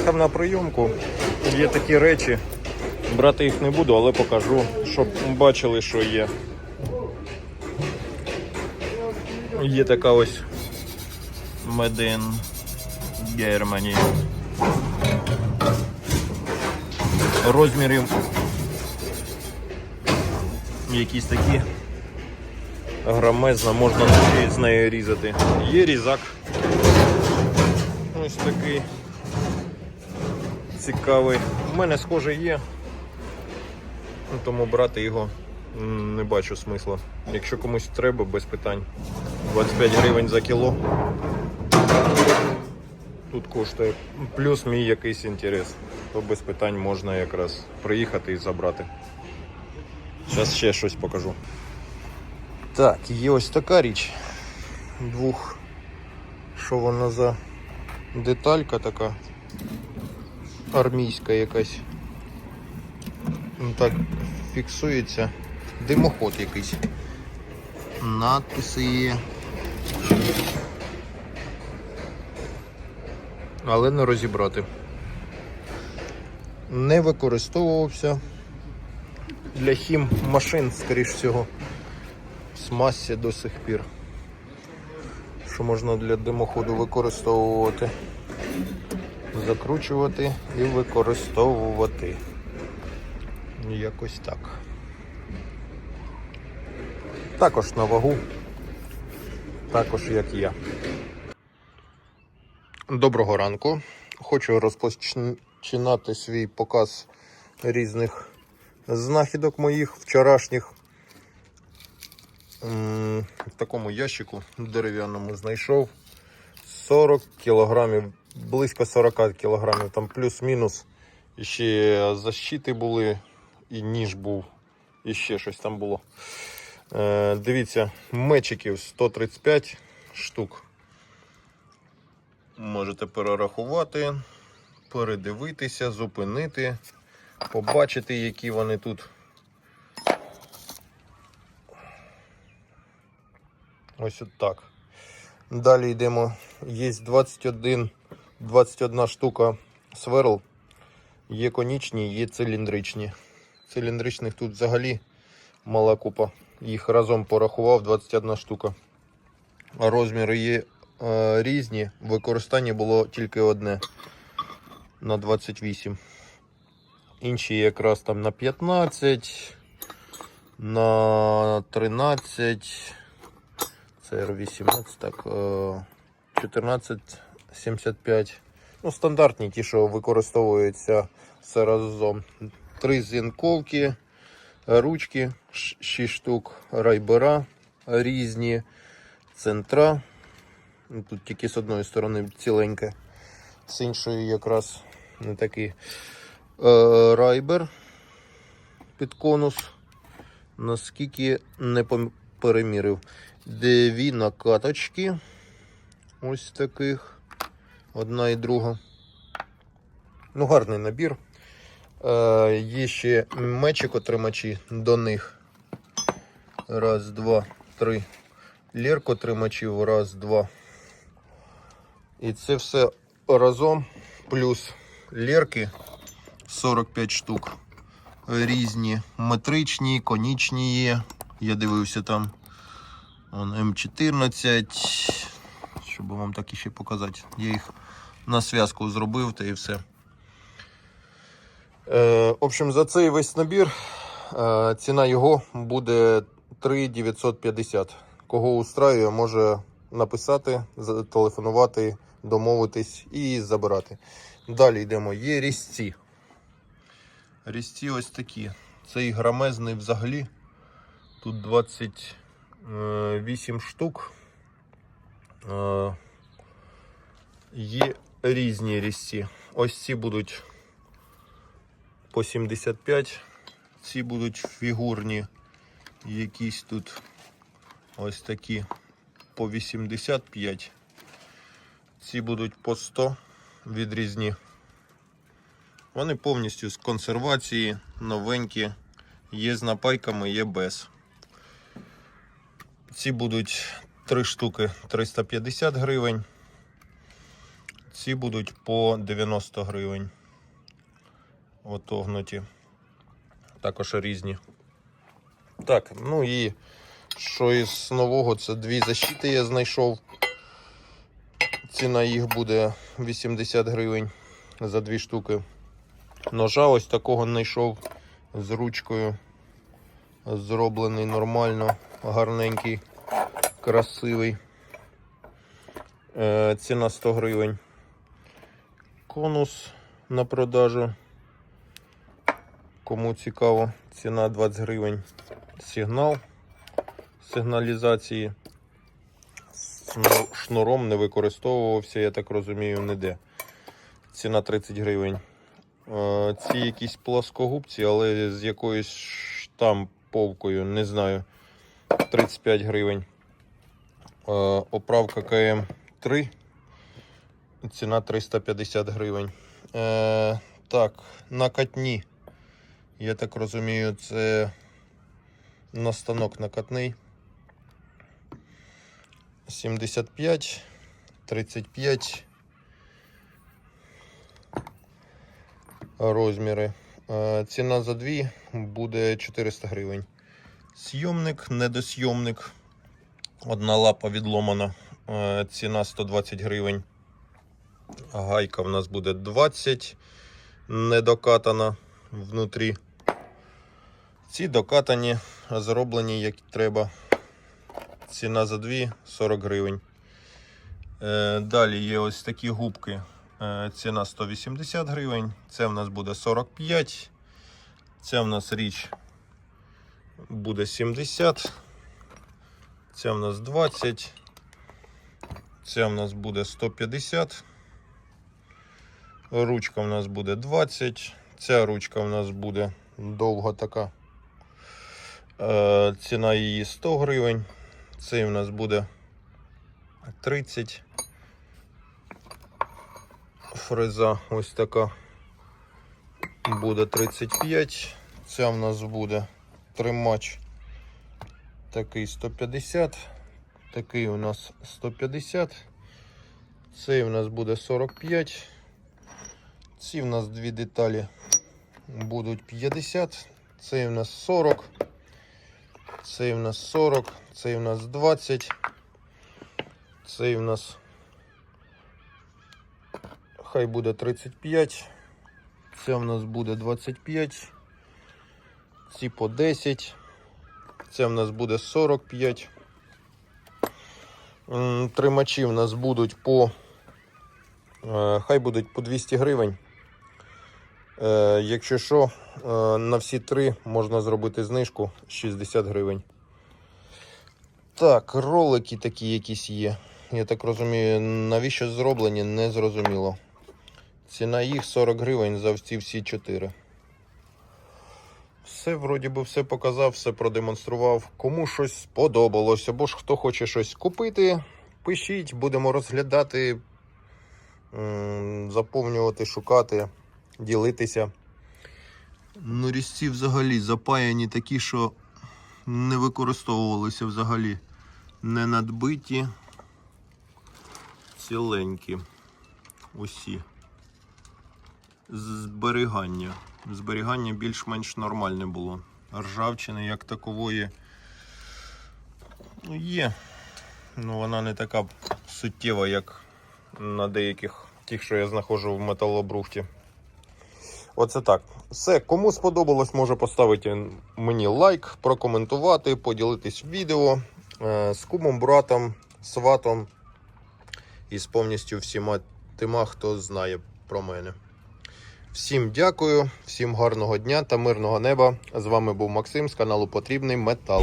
Приїхав на прийомку. Є такі речі. Брати їх не буду, але покажу, щоб бачили, що є. Є така ось in Germany. Розмірів якісь такі грамезна, можна з нею різати. Є різак. Ось такий цікавий. У мене схоже є, ну, тому брати його не бачу смисла. Якщо комусь треба, без питань. 25 гривень за кіло. Тут коштує плюс мій якийсь інтерес, то без питань можна якраз приїхати і забрати. Зараз ще щось покажу. Так, є ось така річ. Двох. Що вона за деталька така армійська якась. Ну, Так фіксується. Димоход якийсь. Надписи є. Але не розібрати. Не використовувався для хім машин, скоріш всього. Смазці до сих пір. Що можна для димоходу використовувати. Закручувати і використовувати. Якось так. Також на вагу. Також як я. Доброго ранку. Хочу розпочинати свій показ різних знахідок моїх вчорашніх. В такому ящику дерев'яному знайшов 40 кілограмів, близько 40 кілограмів, там плюс-мінус. І ще защити були, і ніж був, і ще щось там було. Е, дивіться, мечиків 135 штук. Можете перерахувати, передивитися, зупинити, побачити, які вони тут. Ось от так. Далі йдемо. Є 21, 21 штука сверл. Є конічні, є циліндричні. Циліндричних тут взагалі мала купа. Їх разом порахував 21 штука. Розміри є е, різні. Використання було тільки одне на 28. Інші якраз там на 15, на 13, це R18, так, е, 14. Ну, Стандартні ті, що використовуються все. Три зінковки, ручки, 6 штук райбера різні, центра. Тут тільки з одної сторони ціленьке, з іншої якраз не такий е, райбер під конус. Наскільки не перемірив. Дві накаточки ось таких. Одна і друга. Ну, гарний набір. Е, є ще мечик-отримачі до них. Раз, два, три. Леркотримачів. Раз, два. І це все разом. Плюс лерки 45 штук. Різні метричні, конічні є. Я дивився там. Вон М14. Щоб вам так іще показати. Я їх на зв'язку зробив та і все. Е, в общем, за цей весь набір е, ціна його буде 3,950. Кого устраює, може написати, зателефонувати, домовитись і забирати. Далі йдемо. Є різці. Різці ось такі. Цей грамезний взагалі. Тут 28 штук. Е, Є різні різці. Ось ці будуть по 75, ці будуть фігурні, якісь тут ось такі по 85. Ці будуть по 100 відрізні. Вони повністю з консервації, новенькі, є з напайками, є без. Ці будуть 3 штуки 350 гривень. Ці будуть по 90 гривень. Отогнуті. Також різні. Так, ну і що із нового, це дві защити я знайшов. Ціна їх буде 80 гривень за дві штуки. Ножа ось такого знайшов з ручкою. Зроблений нормально, гарненький, красивий. Е, ціна 100 гривень. Конус на продажу. Кому цікаво, ціна 20 гривень. Сигнал сигналізації. Шнуром не використовувався, я так розумію, ніде. Ціна 30 гривень. Е, Ці якісь плоскогубці, але з якоюсь штамповкою, не знаю. 35 гривень. Е, Оправка КМ3. Ціна 350 гривень. Е, так, накатні. Я так розумію, це на станок накатний. 75, 35 розміри. Е, Ціна за дві буде 400 гривень. Сйомник, недосйомник. Одна лапа відломана. Е, Ціна 120 гривень. Гайка в нас буде 20, недокатана внутрі. Ці докатані, зроблені як треба. Ціна за дві 40 гривень. Е, далі є ось такі губки. Е, ціна 180 гривень. Це в нас буде 45. Це в нас річ буде 70. Це в нас 20. Це в нас буде 150. Ручка в нас буде 20. Ця ручка в нас буде довга така. Е, ціна її 100 гривень. Цей у нас буде 30. Фреза ось така буде 35. Ця в нас буде тримач такий 150. Такий у нас 150. Цей у нас буде 45. Ці в нас дві деталі будуть 50. Цей у нас 40. Цей у нас 40. Цей у нас 20. Цей у нас хай буде 35. Це в нас буде 25. Ці по 10. Це в нас буде 45. Тримачі в нас будуть по. е, Хай будуть по 200 гривень. Е, Якщо що, е, на всі три можна зробити знижку 60 гривень. Так, ролики такі якісь є. Я так розумію, навіщо зроблені, не зрозуміло. Ціна їх 40 гривень за ці всі 4. Все, вроді би, все показав, все продемонстрував. Кому щось сподобалось, або ж хто хоче щось купити, пишіть, будемо розглядати, заповнювати, шукати, ділитися. Ну, різці взагалі запаяні такі, що не використовувалися взагалі. Не надбиті, ціленькі. Усі. Зберігання. Зберігання більш-менш нормальне було. Ржавчини як такової ну, є. Ну, вона не така суттєва, як на деяких тих, що я знаходжу в металобрухті. Оце так. Все, кому сподобалось, може поставити мені лайк, прокоментувати, поділитись відео е, з кумом, братом, сватом і з повністю всіма тима, хто знає про мене. Всім дякую, всім гарного дня та мирного неба. З вами був Максим з каналу Потрібний Метал.